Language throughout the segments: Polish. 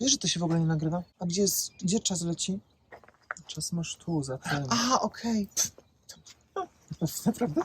Wiesz, że to się w ogóle nie nagrywa? A gdzie, jest, gdzie czas leci? Czas masz tu, za tym. A, okej. Naprawdę?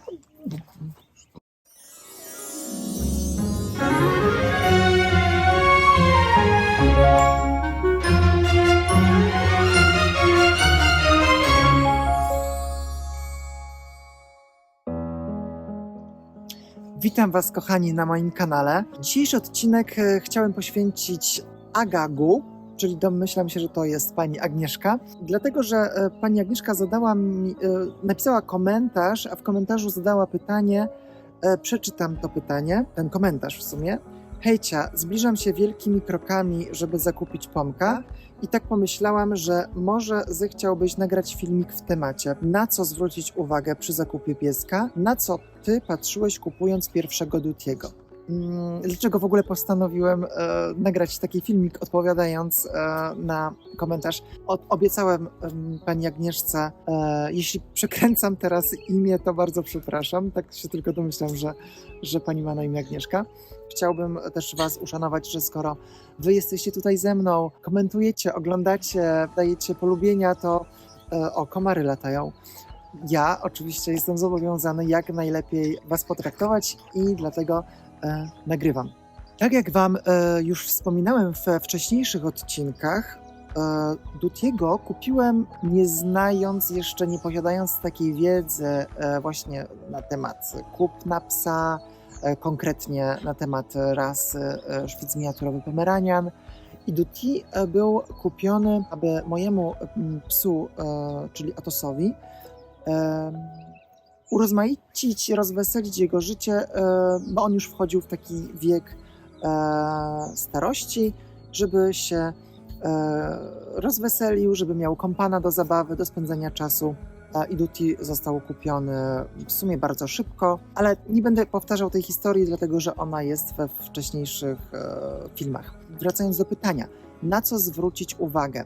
Witam Was, kochani, na moim kanale. Dzisiejszy odcinek e, chciałem poświęcić Agagu, czyli domyślam się, że to jest pani Agnieszka, dlatego że e, pani Agnieszka zadała mi, e, napisała komentarz, a w komentarzu zadała pytanie. E, Przeczytam to pytanie, ten komentarz w sumie. Hejcia, zbliżam się wielkimi krokami, żeby zakupić pomka. I tak pomyślałam, że może zechciałbyś nagrać filmik w temacie. Na co zwrócić uwagę przy zakupie pieska? Na co ty patrzyłeś kupując pierwszego Dutiego? Mm, Dlaczego w ogóle postanowiłem e, nagrać taki filmik odpowiadając e, na komentarz? Obiecałem em, pani Agnieszce, e, jeśli przekręcam teraz imię, to bardzo przepraszam. Tak się tylko domyślam, że, że pani ma na imię Agnieszka. Chciałbym też Was uszanować, że skoro Wy jesteście tutaj ze mną, komentujecie, oglądacie, dajecie polubienia, to e, o, komary latają. Ja oczywiście jestem zobowiązany jak najlepiej Was potraktować i dlatego e, nagrywam. Tak jak Wam e, już wspominałem we wcześniejszych odcinkach, e, Dutiego kupiłem nie znając jeszcze, nie posiadając takiej wiedzy e, właśnie na temat kupna psa, konkretnie na temat rasy szwic miniaturowy pomeranian. I Duti e, był kupiony, aby mojemu mm, psu, czyli Atosowi, urozmaicić, rozweselić jego życie, e, bo on już wchodził w taki wiek e, starości, żeby się e, rozweselił, żeby miał kompana do zabawy, do spędzania czasu. I Duty został kupiony w sumie bardzo szybko, ale nie będę powtarzał tej historii, dlatego że ona jest we wcześniejszych filmach. Wracając do pytania, na co zwrócić uwagę?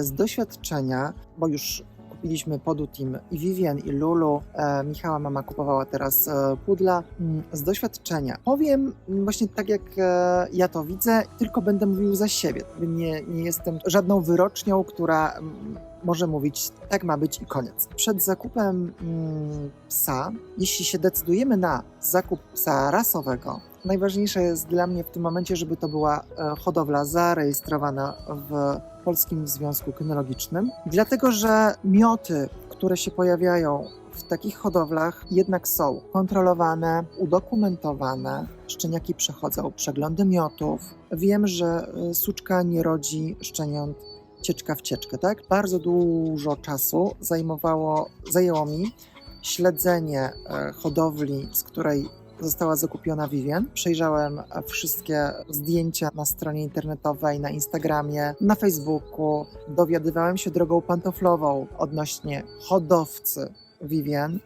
Z doświadczenia, bo już kupiliśmy Podutim i Vivian i Lulu. E, Michała mama kupowała teraz e, pudla. Mm, Z doświadczenia powiem mm, właśnie tak jak e, ja to widzę, tylko będę mówił za siebie. Nie, nie jestem żadną wyrocznią, która mm, może mówić tak ma być i koniec. Przed zakupem mm, psa, jeśli się decydujemy na zakup psa rasowego, najważniejsze jest dla mnie w tym momencie, żeby to była e, hodowla zarejestrowana w Polskim Związku Kynologicznym, dlatego że mioty, które się pojawiają w takich hodowlach, jednak są kontrolowane, udokumentowane. Szczeniaki przechodzą przeglądy miotów. Wiem, że y, suczka nie rodzi szczeniąt cieczka w cieczkę, tak? Bardzo dużo czasu zajmowało, zajęło mi śledzenie e, hodowli, z której została zakupiona Vivian. Przejrzałem e, wszystkie zdjęcia na stronie internetowej, na Instagramie, na Facebooku. Dowiadywałem się drogą pantoflową odnośnie hodowcy Vivian,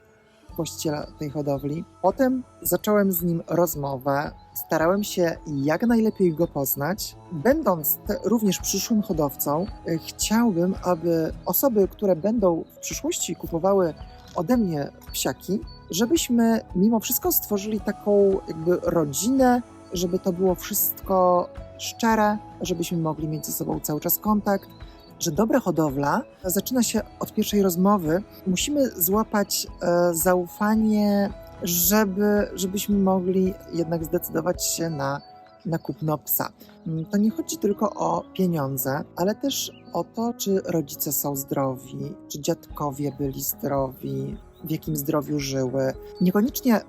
właściciela tej hodowli. Potem zacząłem z nim rozmowę. Starałem się jak najlepiej go poznać. Będąc również przyszłym hodowcą, e, chciałbym, aby osoby, które będą w przyszłości kupowały ode mnie psiaki, żebyśmy mimo wszystko stworzyli taką jakby rodzinę, żeby to było wszystko szczere, żebyśmy mogli mieć ze sobą cały czas kontakt, że dobra hodowla zaczyna się od pierwszej rozmowy. Musimy złapać e, zaufanie, żeby, żebyśmy mogli jednak zdecydować się na, na kupno psa. Mm, To nie chodzi tylko o pieniądze, ale też o to, czy rodzice są zdrowi, czy dziadkowie byli zdrowi, w jakim zdrowiu żyły. Niekoniecznie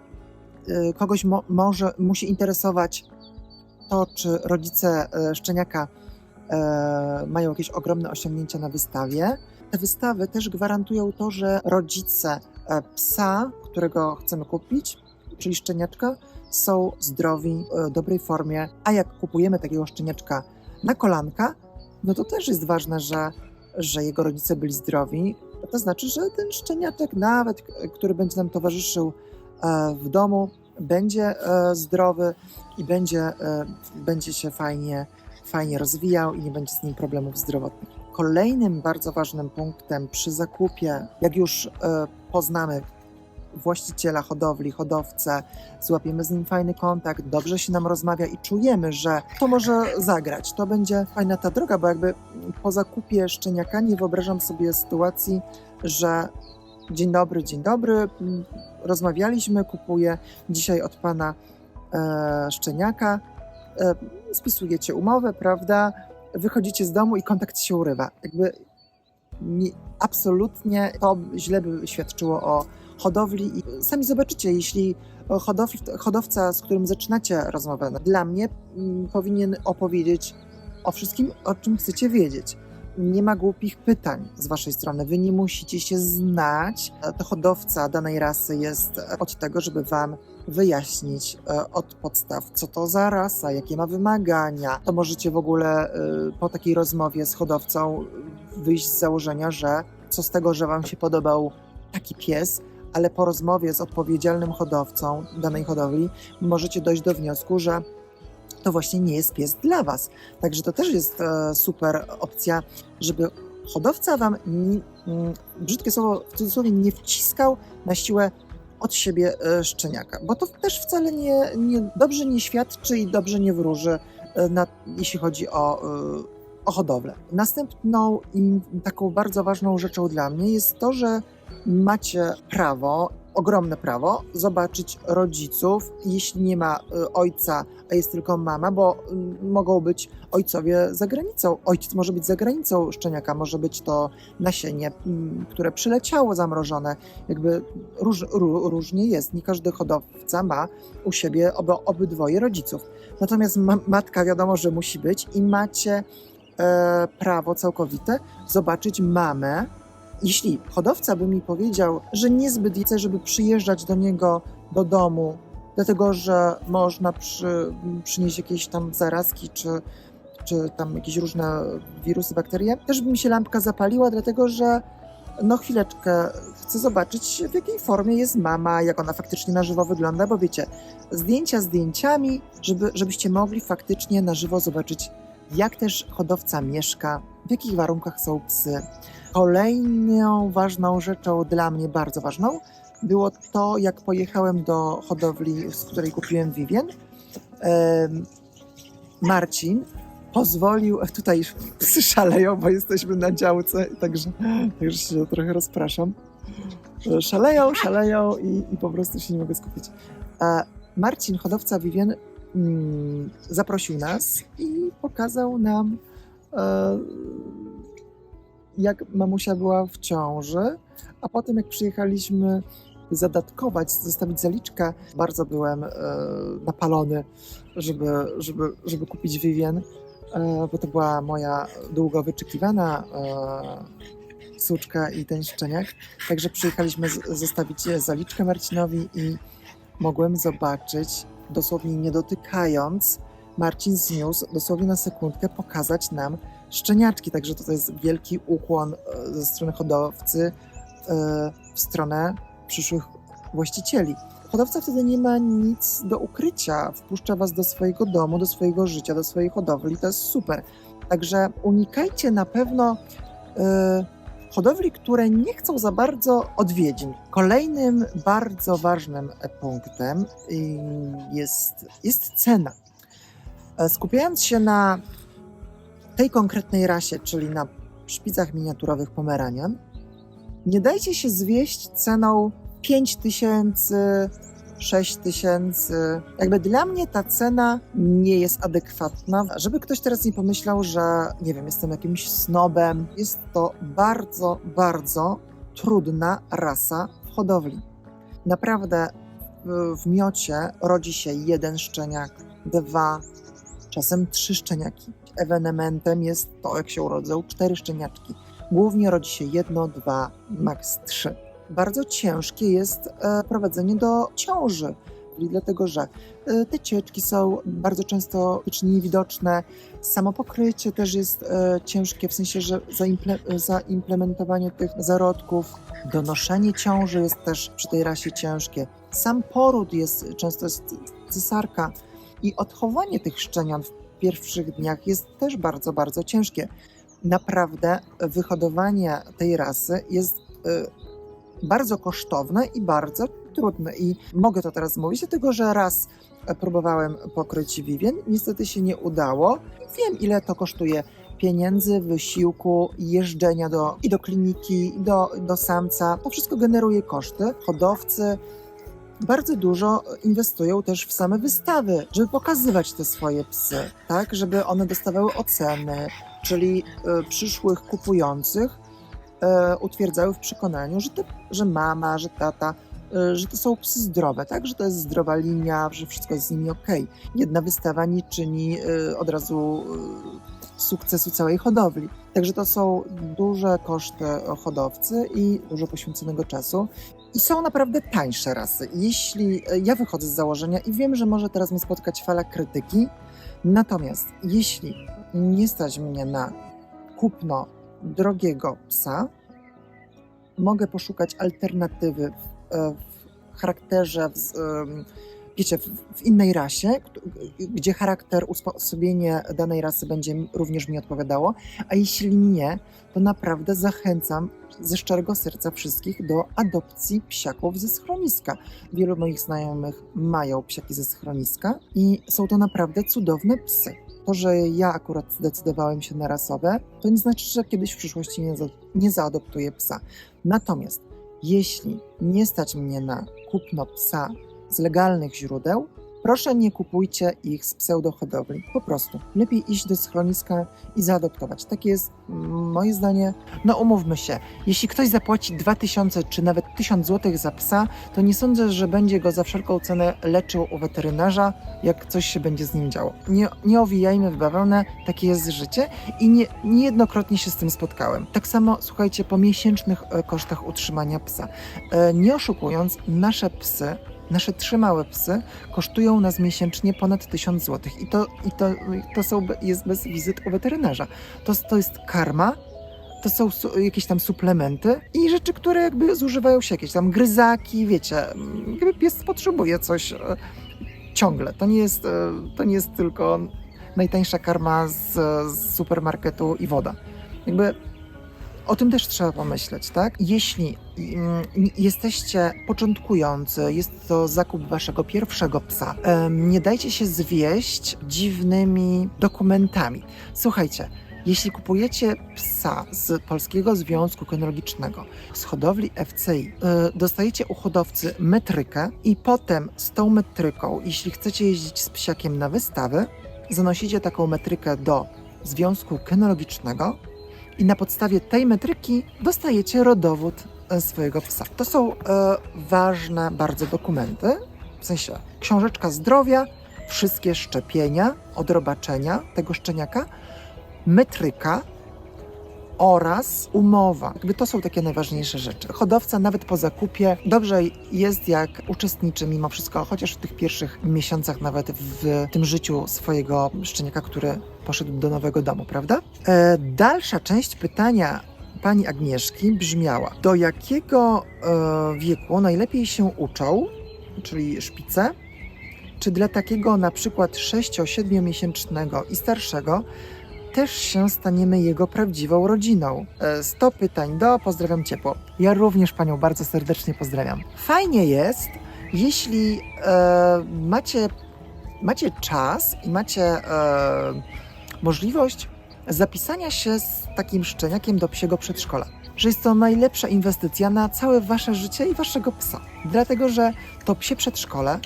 y, kogoś mo- może musi interesować to, czy rodzice y, szczeniaka e, mają jakieś ogromne osiągnięcia na wystawie. Te wystawy też gwarantują to, że rodzice e, psa, którego chcemy kupić, czyli szczeniaczka, są zdrowi, w dobrej formie. A jak kupujemy takiego szczeniaczka na kolanka, no to też jest ważne, że, że jego rodzice byli zdrowi. To znaczy, że ten szczeniaczek, nawet który będzie nam towarzyszył e, w domu, będzie e, zdrowy i będzie, e, będzie się fajnie, fajnie rozwijał i nie będzie z nim problemów zdrowotnych. Kolejnym bardzo ważnym punktem przy zakupie, jak już e, poznamy właściciela hodowli, hodowcę, złapiemy z nim fajny kontakt, dobrze się nam rozmawia i czujemy, że to może zagrać, to będzie fajna ta droga, bo jakby po zakupie szczeniaka nie wyobrażam sobie sytuacji, że dzień dobry, dzień dobry, mm, rozmawialiśmy, kupuję dzisiaj od pana e, szczeniaka, spisujecie umowę, prawda, wychodzicie z domu i kontakt się urywa. Jakby nie, absolutnie to źle by świadczyło o hodowli i sami zobaczycie, jeśli hodow, hodowca, z którym zaczynacie rozmowę, no, dla mnie mm, powinien opowiedzieć o wszystkim, o czym chcecie wiedzieć. Nie ma głupich pytań z waszej strony. Wy nie musicie się znać. To hodowca danej rasy jest od tego, żeby wam wyjaśnić e, od podstaw, co to za rasa, jakie ma wymagania. To możecie w ogóle e, po takiej rozmowie z hodowcą wyjść z założenia, że co z tego, że wam się podobał taki pies, ale po rozmowie z odpowiedzialnym hodowcą danej hodowli możecie dojść do wniosku, że to właśnie nie jest pies dla was. Także to też jest e, super opcja, żeby hodowca wam, mm, brzydkie słowo w cudzysłowie, nie wciskał na siłę od siebie e, szczeniaka, bo to też wcale nie, nie dobrze nie świadczy i dobrze nie wróży, e, na, jeśli chodzi o, e, o hodowlę. Następną i taką bardzo ważną rzeczą dla mnie jest to, że macie prawo, ogromne prawo, zobaczyć rodziców, jeśli nie ma y, ojca, a jest tylko mama, bo y, mogą być ojcowie za granicą. Ojciec może być za granicą szczeniaka, może być to nasienie, mm, które przyleciało zamrożone. Jakby róż, ró, różnie jest. Nie każdy hodowca ma u siebie obo, obydwoje rodziców. Natomiast ma, matka wiadomo, że musi być i macie e, prawo całkowite zobaczyć mamę, jeśli hodowca by mi powiedział, że niezbyt chce, żeby przyjeżdżać do niego do domu, dlatego że można przy, przynieść jakieś tam zarazki czy, czy tam jakieś różne wirusy, bakterie, też by mi się lampka zapaliła, dlatego że no chwileczkę, chcę zobaczyć w jakiej formie jest mama, jak ona faktycznie na żywo wygląda, bo wiecie, zdjęcia zdjęciami, żeby, żebyście mogli faktycznie na żywo zobaczyć, jak też hodowca mieszka, w jakich warunkach są psy. Kolejną ważną rzeczą dla mnie, bardzo ważną, było to, jak pojechałem do hodowli, z której kupiłem Vivien. Marcin pozwolił, tutaj psy szaleją, bo jesteśmy na działce, także, także się trochę rozpraszam. Szaleją, szaleją i, i po prostu się nie mogę skupić. Marcin, hodowca Vivien, mm, zaprosił nas i pokazał nam jak mamusia była w ciąży, a potem jak przyjechaliśmy zadatkować, zostawić zaliczkę, bardzo byłem e, napalony, żeby, żeby, żeby kupić Vivien, e, bo to była moja długo wyczekiwana e, suczka i ten szczeniak. Także przyjechaliśmy zostawić zaliczkę Marcinowi i mogłem zobaczyć, dosłownie nie dotykając, Marcin zniósł dosłownie na sekundkę pokazać nam szczeniaczki, także to jest wielki ukłon e, ze strony hodowcy e, w stronę przyszłych właścicieli. Hodowca wtedy nie ma nic do ukrycia, wpuszcza was do swojego domu, do swojego życia, do swojej hodowli, to jest super. Także unikajcie na pewno e, hodowli, które nie chcą za bardzo odwiedzin. Kolejnym bardzo ważnym punktem jest, jest cena. E, Skupiając się na tej konkretnej rasie, czyli na szpicach miniaturowych Pomeranian, nie dajcie się zwieść ceną 5 tysięcy, 6 tysięcy. Jakby dla mnie ta cena nie jest adekwatna. Żeby ktoś teraz nie pomyślał, że nie wiem, jestem jakimś snobem. Jest to bardzo, bardzo trudna rasa w hodowli. Naprawdę w miocie rodzi się jeden szczeniak, dwa, czasem trzy szczeniaki. Ewenementem jest to, jak się urodzą cztery szczeniaczki. Głównie rodzi się jedno, dwa, maks trzy. Bardzo ciężkie jest e, prowadzenie do ciąży, dlatego, że e, te cieczki są bardzo często niewidoczne. Samo pokrycie też jest e, ciężkie, w sensie, że zaimple, zaimplementowanie tych zarodków, donoszenie ciąży jest też przy tej rasie ciężkie. Sam poród jest, często jest cesarka i odchowanie tych szczeniąt w pierwszych dniach jest też bardzo, bardzo ciężkie. Naprawdę wyhodowanie tej rasy jest y, bardzo kosztowne i bardzo trudne i mogę to teraz mówić, dlatego że raz e, próbowałem pokryć Vivien, niestety się nie udało. Wiem, ile to kosztuje pieniędzy, wysiłku, jeżdżenia do, i do kliniki, i do, do samca. To wszystko generuje koszty. Hodowcy bardzo dużo inwestują też w same wystawy, żeby pokazywać te swoje psy, tak, żeby one dostawały oceny, czyli e, przyszłych kupujących e, utwierdzały w przekonaniu, że, te, że mama, że tata, e, że to są psy zdrowe, tak, że to jest zdrowa linia, że wszystko jest z nimi ok. Jedna wystawa nie czyni od razu sukcesu całej hodowli. Także to są duże koszty hodowcy i dużo poświęconego czasu. I są naprawdę tańsze rasy. Jeśli e, ja wychodzę z założenia i wiem, że może teraz mnie spotkać fala krytyki, natomiast jeśli nie stać mnie na kupno drogiego psa, mogę poszukać alternatywy w, e, w charakterze, w, wiecie, w, innej rasie, gdzie charakter, usposobienie danej rasy będzie również mi odpowiadało, a jeśli nie, to naprawdę zachęcam ze szczerego serca wszystkich do adopcji psiaków ze schroniska. Wielu moich znajomych mają psiaki ze schroniska i są to naprawdę cudowne psy. To, że ja akurat zdecydowałem się na rasowe, to nie znaczy, że kiedyś w przyszłości nie, za, nie zaadoptuję psa. Natomiast jeśli nie stać mnie na kupno psa z legalnych źródeł, proszę nie kupujcie ich z pseudohodowli. Po prostu lepiej iść do schroniska i zaadoptować. Takie jest mm, moje zdanie. No umówmy się, jeśli ktoś zapłaci 2000 czy nawet 1000 zł za psa, to nie sądzę, że będzie go za wszelką cenę leczył u weterynarza, jak coś się będzie z nim działo. Nie, nie owijajmy w bawełnę, takie jest życie i nie, niejednokrotnie się z tym spotkałem. Tak samo, słuchajcie, po miesięcznych e, kosztach utrzymania psa. E, Nie oszukując, nasze psy, nasze trzy małe psy kosztują nas miesięcznie ponad 1000 zł i to, i to, to są, jest bez wizyt u weterynarza. To, to jest karma, to są su- jakieś tam suplementy i rzeczy, które jakby zużywają się, jakieś tam gryzaki, wiecie, jakby pies potrzebuje coś e, ciągle. To nie jest, e, to nie jest tylko najtańsza karma z, z supermarketu i woda. Jakby o tym też trzeba pomyśleć, tak? Jeśli mm, jesteście początkujący, jest to zakup waszego pierwszego psa, nie dajcie się zwieść dziwnymi dokumentami. Słuchajcie, jeśli kupujecie psa z Polskiego Związku Kynologicznego, z hodowli FCI, y, dostajecie u hodowcy metrykę i potem z tą metryką, jeśli chcecie jeździć z psiakiem na wystawy, zanosicie taką metrykę do Związku Kynologicznego i na podstawie tej metryki dostajecie rodowód e, swojego psa. To są e, ważne bardzo dokumenty, w sensie książeczka zdrowia, wszystkie szczepienia, odrobaczenia tego szczeniaka, metryka oraz umowa. Jakby to są takie najważniejsze rzeczy. Hodowca nawet po zakupie dobrze jest jak uczestniczy mimo wszystko, chociaż w tych pierwszych miesiącach nawet w tym życiu swojego szczeniaka, który poszedł do nowego domu, prawda? E, dalsza część pytania pani Agnieszki brzmiała: do jakiego e, wieku najlepiej się uczą, czyli szpice, czy dla takiego na przykład 6-7 miesięcznego i starszego też się staniemy jego prawdziwą rodziną? E, 100 pytań do, pozdrawiam ciepło. Ja również panią bardzo serdecznie pozdrawiam. Fajnie jest, jeśli e, macie, macie czas i macie e, możliwość zapisania się z takim szczeniakiem do psiego przedszkola. Że jest to najlepsza inwestycja na całe wasze życie i waszego psa. Dlatego, że to psie przedszkole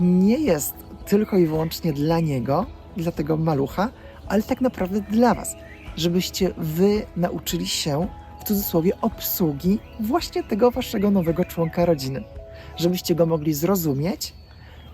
nie jest tylko i wyłącznie dla niego, dla tego malucha, ale tak naprawdę dla was. Żebyście wy nauczyli się, w cudzysłowie, obsługi właśnie tego waszego nowego członka rodziny. Żebyście go mogli zrozumieć,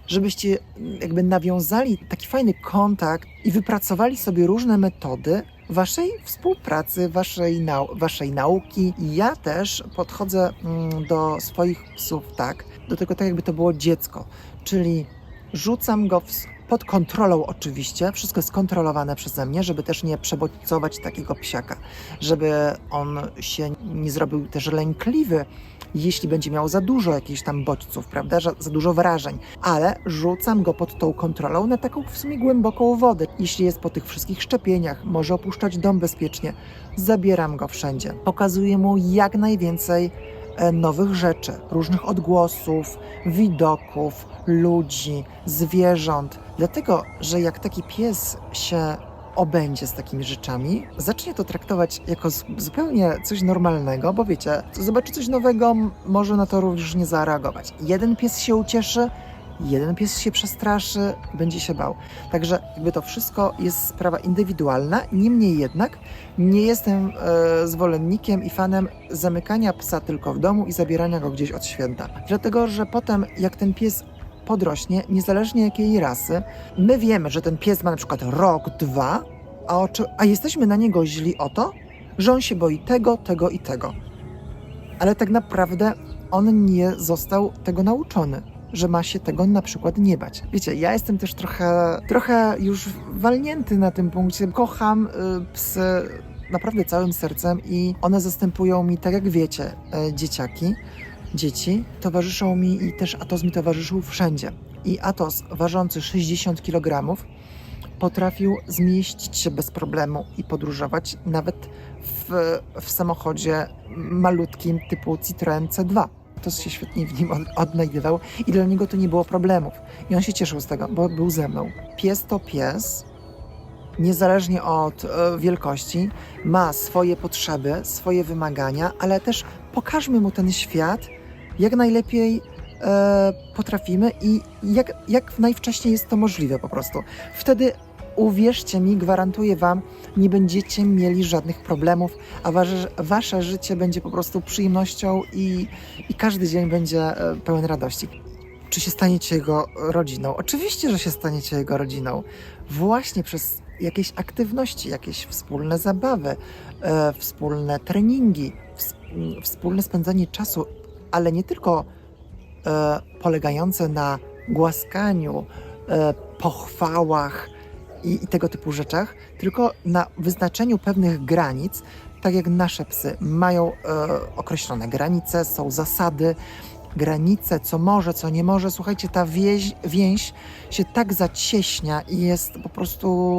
żebyście jakby nawiązali taki fajny kontakt i wypracowali sobie różne metody waszej współpracy, waszej, nau- waszej nauki. Ja też podchodzę mm, do swoich psów tak, do tego tak jakby to było dziecko, czyli rzucam go w, pod kontrolą oczywiście, wszystko jest kontrolowane przeze mnie, żeby też nie przebodźcować takiego psiaka, żeby on się nie zrobił też lękliwy, jeśli będzie miał za dużo jakichś tam bodźców, prawda, za, za dużo wrażeń, ale rzucam go pod tą kontrolą na taką w sumie głęboką wodę. Jeśli jest po tych wszystkich szczepieniach, może opuszczać dom bezpiecznie, zabieram go wszędzie. Pokazuję mu jak najwięcej nowych rzeczy, różnych odgłosów, widoków, ludzi, zwierząt. Dlatego, że jak taki pies się obędzie z takimi rzeczami, zacznie to traktować jako zupełnie coś normalnego, bo wiecie, zobaczy coś nowego, może na to również nie zareagować. Jeden pies się ucieszy, jeden pies się przestraszy, będzie się bał. Także jakby to wszystko jest sprawa indywidualna, niemniej jednak nie jestem e, zwolennikiem i fanem zamykania psa tylko w domu i zabierania go gdzieś od święta. Dlatego, że potem jak ten pies podrośnie, niezależnie jakiej rasy, my wiemy, że ten pies ma na przykład rok, dwa, a, oczy, a jesteśmy na niego źli o to, że on się boi tego, tego i tego. Ale tak naprawdę on nie został tego nauczony, że ma się tego na przykład nie bać. Wiecie, ja jestem też trochę, trochę już walnięty na tym punkcie. Kocham y, psy naprawdę całym sercem i one zastępują mi, tak jak wiecie, y, dzieciaki, dzieci, towarzyszą mi i też Atos mi towarzyszył wszędzie. I Atos, ważący 60 kg, potrafił zmieścić się bez problemu i podróżować nawet w, w samochodzie malutkim typu Citroen C2. To się świetnie w nim od, odnajdywał i dla niego to nie było problemów. I on się cieszył z tego, bo był ze mną. Pies to pies, niezależnie od e, wielkości, ma swoje potrzeby, swoje wymagania, ale też pokażmy mu ten świat jak najlepiej e, potrafimy i jak, jak najwcześniej jest to możliwe po prostu. Wtedy uwierzcie mi, gwarantuję Wam, nie będziecie mieli żadnych problemów, a wasze, wasze życie będzie po prostu przyjemnością i, i każdy dzień będzie e, pełen radości. Czy się staniecie jego rodziną? Oczywiście, że się staniecie jego rodziną. Właśnie przez jakieś aktywności, jakieś wspólne zabawy, e, wspólne treningi, ws- wspólne spędzanie czasu, ale nie tylko e, polegające na głaskaniu, e, pochwałach i, i tego typu rzeczach, tylko na wyznaczeniu pewnych granic, tak jak nasze psy mają e, określone granice, są zasady, granice, co może, co nie może. Słuchajcie, ta więź, więź się tak zacieśnia i jest po prostu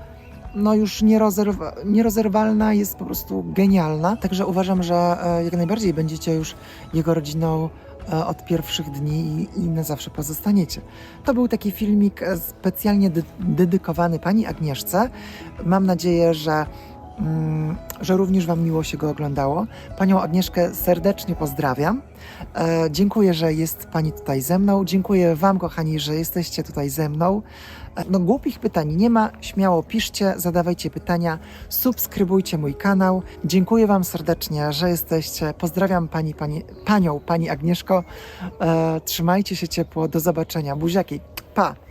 e, no już nierozerwa, nierozerwalna, jest po prostu genialna. Także uważam, że e, jak najbardziej będziecie już jego rodziną od pierwszych dni i, na zawsze pozostaniecie. To był taki filmik e, specjalnie dy- dedykowany pani Agnieszce. Mam nadzieję, że, że również Wam miło się go oglądało. Panią Agnieszkę serdecznie pozdrawiam. E, dziękuję, że jest Pani tutaj ze mną. Dziękuję Wam, kochani, że jesteście tutaj ze mną. E, No, głupich pytań nie ma. Śmiało piszcie, zadawajcie pytania, subskrybujcie mój kanał. Dziękuję Wam serdecznie, że jesteście. Pozdrawiam pani, pani, Panią, Pani Agnieszko. E, trzymajcie się ciepło. Do zobaczenia. Buziaki. Pa!